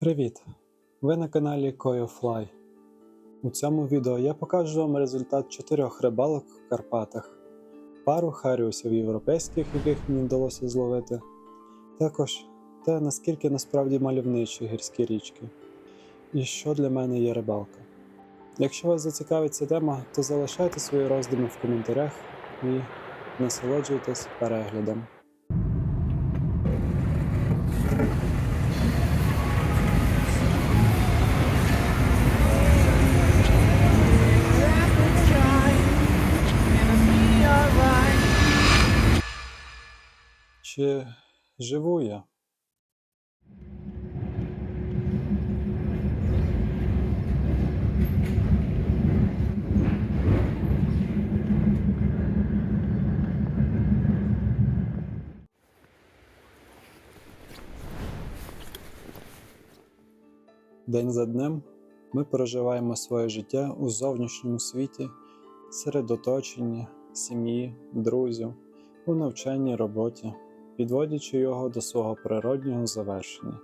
Привіт! Ви на каналі KoyoFly. У цьому відео я покажу вам результат чотирьох рибалок в Карпатах, пару харіусів європейських, яких мені вдалося зловити, також те, наскільки насправді мальовничі гірські річки, і що для мене є рибалка. Якщо вас зацікавить ця тема, то залишайте свої роздуми в коментарях і насолоджуйтесь переглядом. Чи живу я? День за днем ми проживаємо своє життя у зовнішньому світі, серед оточення, сім'ї, друзів, у навчанні роботі, підводячи його до свого природнього завершення.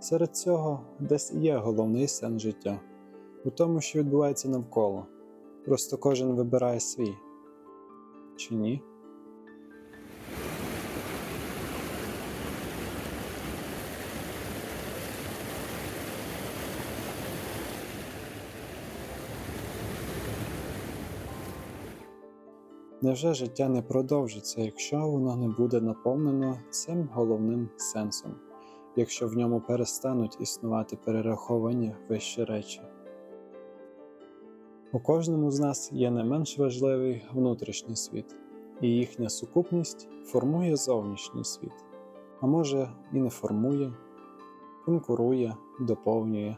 Серед цього десь і є головний сенс життя у тому, що відбувається навколо. Просто кожен вибирає свій. Чи ні? Невже життя не продовжиться, якщо воно не буде наповнено цим головним сенсом, якщо в ньому перестануть існувати перераховані вищі речі? У кожному з нас є не менш важливий внутрішній світ, і їхня сукупність формує зовнішній світ, а може і не формує, конкурує, доповнює.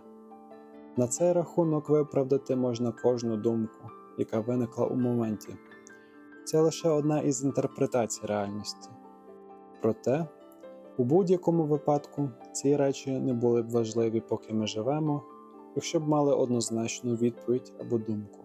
На цей рахунок виправдати можна кожну думку, яка виникла у моменті. Це лише одна із інтерпретацій реальності. Проте, у будь-якому випадку ці речі не були б важливі, поки ми живемо, якщо б мали однозначну відповідь або думку.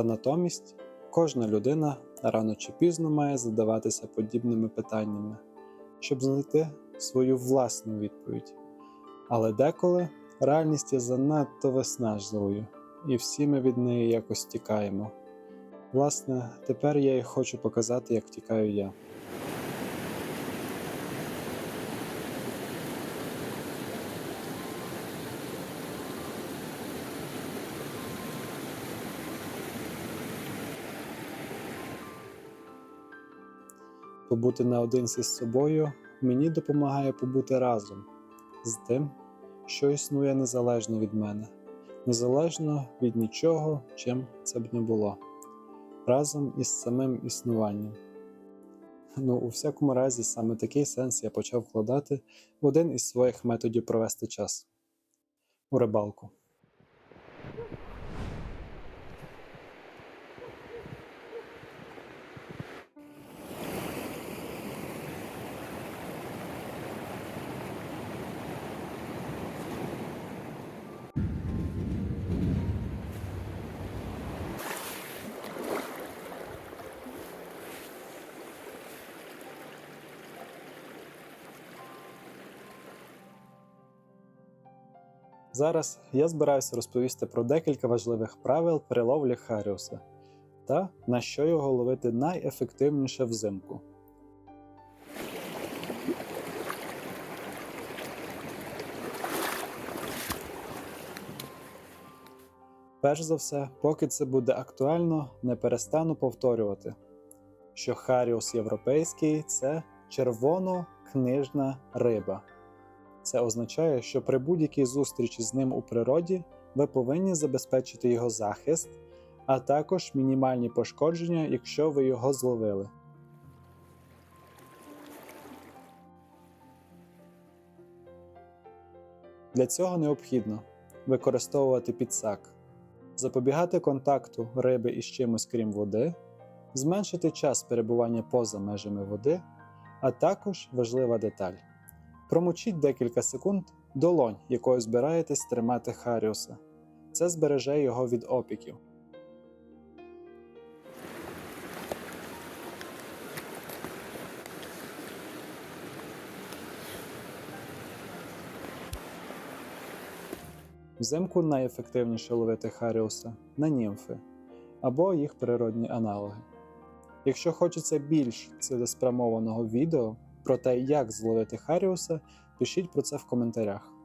Та натомість кожна людина рано чи пізно має задаватися подібними питаннями, щоб знайти свою власну відповідь. Але деколи реальність є занадто виснажливою, і всі ми від неї якось тікаємо. Власне, тепер я і хочу показати, як тікаю я. Побути наодинці з собою мені допомагає побути разом з тим, що існує незалежно від мене, незалежно від нічого, чим це б не було, разом із самим існуванням. Ну, у всякому разі, саме такий сенс я почав вкладати в один із своїх методів провести час у рибалку. Зараз я збираюся розповісти про декілька важливих правил при ловлі Харіуса та на що його ловити найефективніше взимку. Перш за все, поки це буде актуально, не перестану повторювати, що Харіус європейський це червоно-книжна риба. Це означає, що при будь-якій зустрічі з ним у природі ви повинні забезпечити його захист, а також мінімальні пошкодження, якщо ви його зловили. Для цього необхідно використовувати підсак, запобігати контакту риби із чимось крім води, зменшити час перебування поза межами води, а також важлива деталь. Промочіть декілька секунд долонь, якою збираєтесь тримати Харіуса. Це збереже його від опіків. Взимку найефективніше ловити Харіуса на німфи або їх природні аналоги. Якщо хочеться більш цілеспрямованого відео про те, як зловити Харіуса, пишіть про це в коментарях.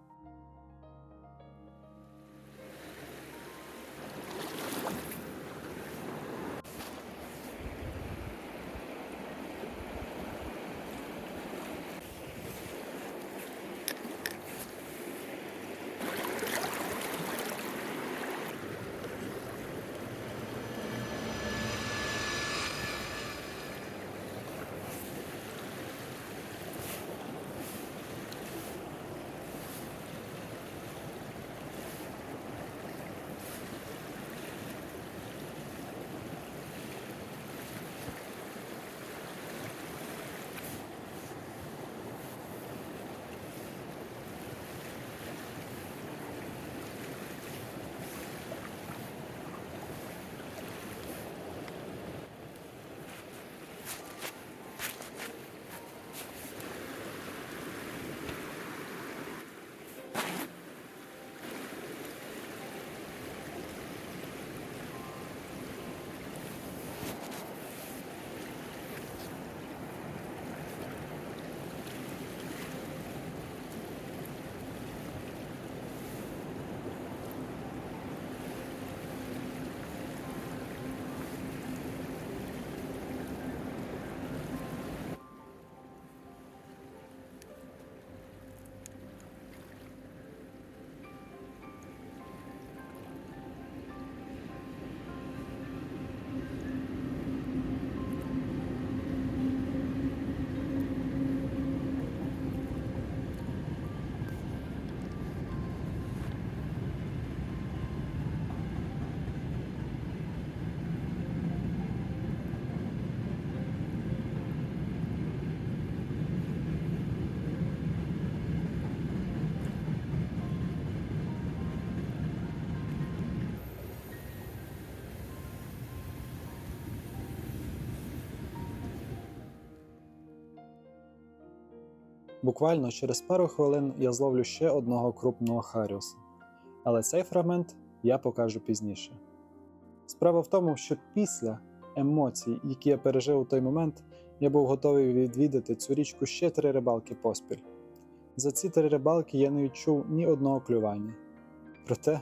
Буквально через пару хвилин я зловлю ще одного крупного Харіуса. Але цей фрагмент я покажу пізніше. Справа в тому, що після емоцій, які я пережив у той момент, я був готовий відвідати цю річку ще три рибалки поспіль. За ці три рибалки я не відчув ні одного клювання. Проте,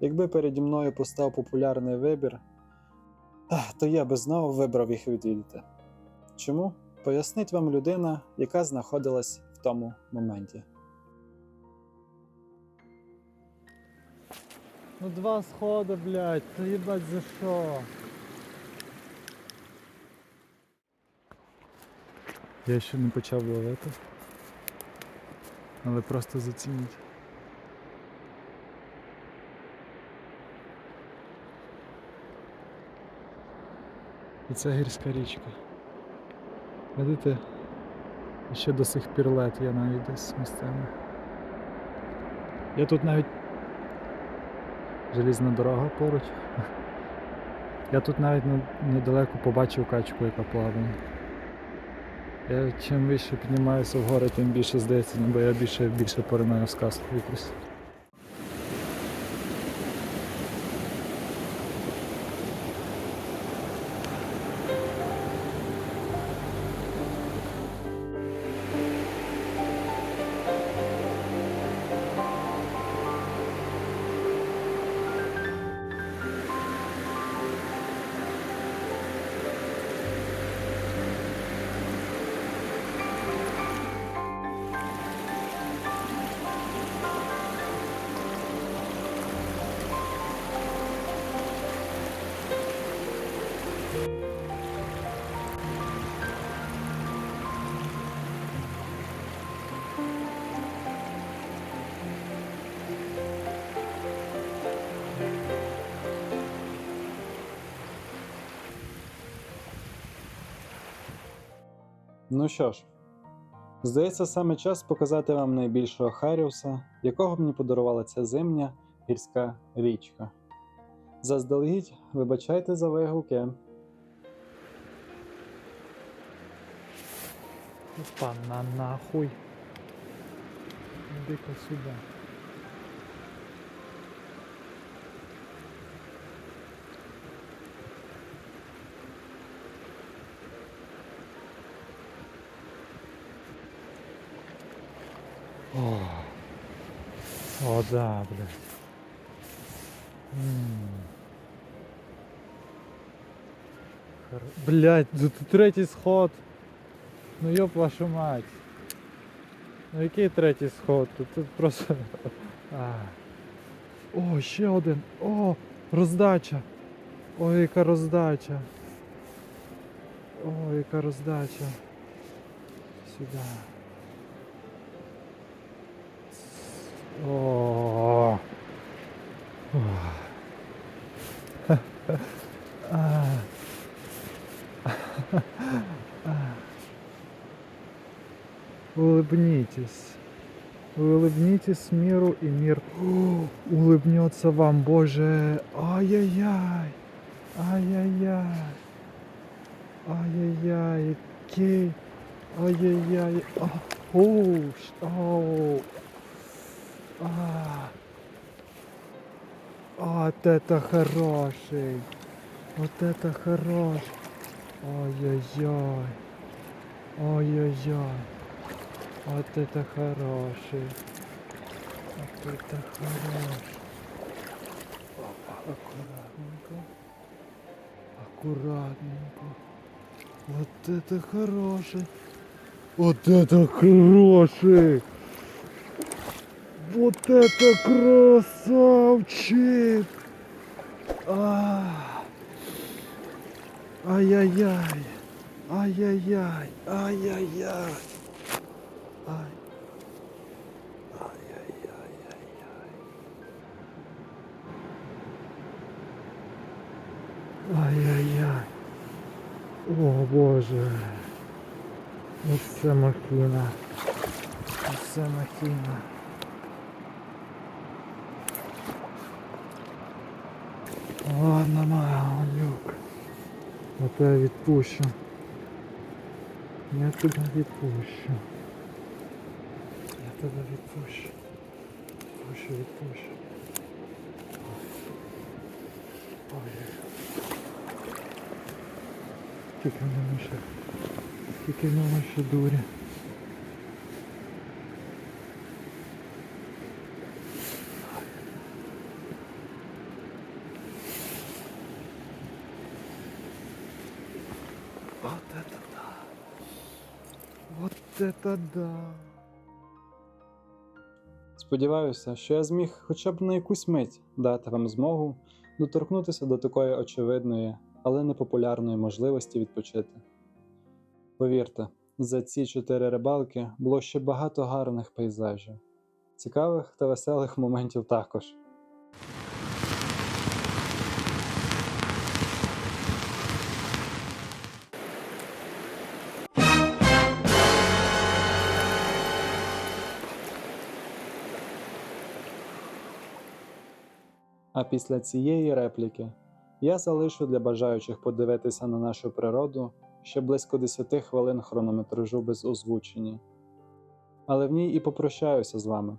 якби переді мною постав популярний вибір, то я би знову вибрав їх відвідати. Чому? Пояснить вам людина, яка знаходилась тому моменті. Ну два схода, блядь, та їбать за що? Я ще не почав ловити. Але просто зацініть. І це гірська річка. Видите? Ще до сих пір лед є навіть десь місцями. Я тут навіть желізна дорога поруч. Я тут навіть недалеко побачив качку, яка плаває. Я чим вище піднімаюся вгори, тим більше здається, ніби я більше більше поринаю в сказку якусь. Ну що ж, здається, саме час показати вам найбільшого Харіуса, якого мені подарувала ця зимня гірська річка. Заздалегідь, вибачайте за вигуки. Пана нахуй. Іди-ка сюди. О, О да, блядь. М. Хор- Блядь, тут третій сход. Ну йоп вашу мать. Ну який третій сход? Тут, тут просто. А. О, ще один. О, роздача. Ой, яка роздача. Ой, яка роздача. Сюди. О. Улыбнитесь. Улыбнитесь миру, и мир О, улыбнется вам, Боже. Ай-яй-яй. Ай-яй-яй. Ай-яй-яй. Кей. Ай-яй-яй. Ш- Оу. А. Вот это хороший. Вот это хорош. Ой-ой-ой. Ой-ой-ой. Вот это хороший. Вот это хороший. Опа, аккуратненько. Аккуратненько. Вот это хороший. Вот это хороший. Вот это красавчик. А. Ай-яй-яй. Ай-яй-яй. Ай-яй-яй. Ай-яй-яй. О, Боже. Оце махіна. Оце махіна. Ладно, малюк. Я тебе відпущу. Я тебе відпущу. Я тебе відпущу. Відпущу, відпущу. Ой. Тільки в ньому ще. Тільки в ньому ще дурі. Это да. Сподіваюся, що я зміг хоча б на якусь мить дати вам змогу доторкнутися до такої очевидної, але непопулярної можливості відпочити. Повірте, за ці чотири рибалки було ще багато гарних пейзажів, цікавих та веселих моментів також. А після цієї репліки я залишу для бажаючих подивитися на нашу природу ще близько 10 хвилин хронометражу без озвучення. Але в ній і попрощаюся з вами.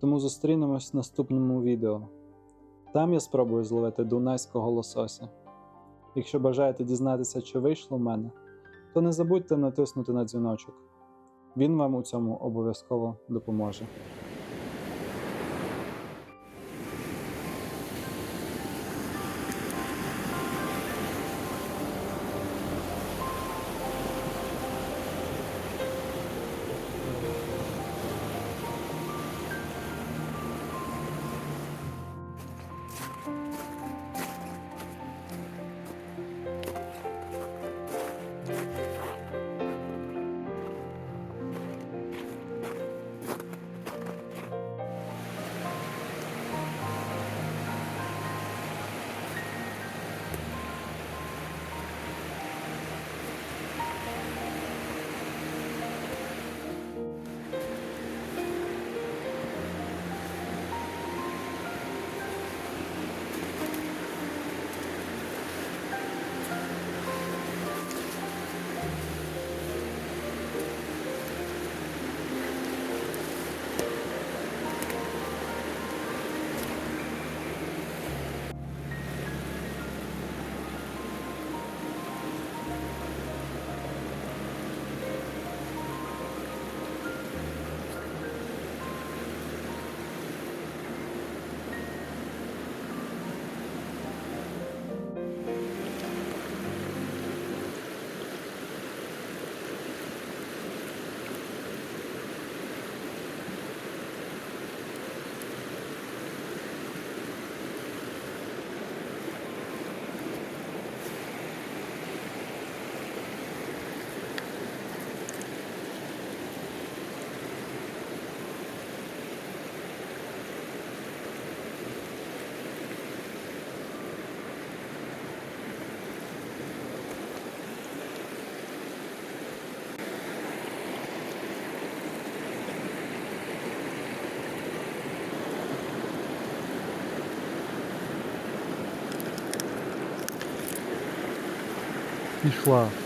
Тому зустрінемось в наступному відео. Там я спробую зловити дунайського лосося. Якщо бажаєте дізнатися, чи вийшло в мене, то не забудьте натиснути на дзвіночок. Він вам у цьому обов'язково допоможе. Fichoir.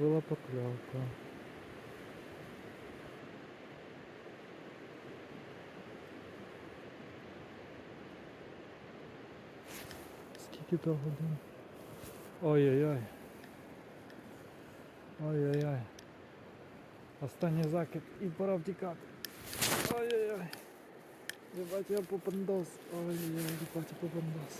Була покльовка. Скільки то? Ой-ой-ой. Ой-ой-ой. Останній закид і пора втікати. Ой-ой-ой. Ебать, я попандос. Ой-ой-ой, ебать, я попандос.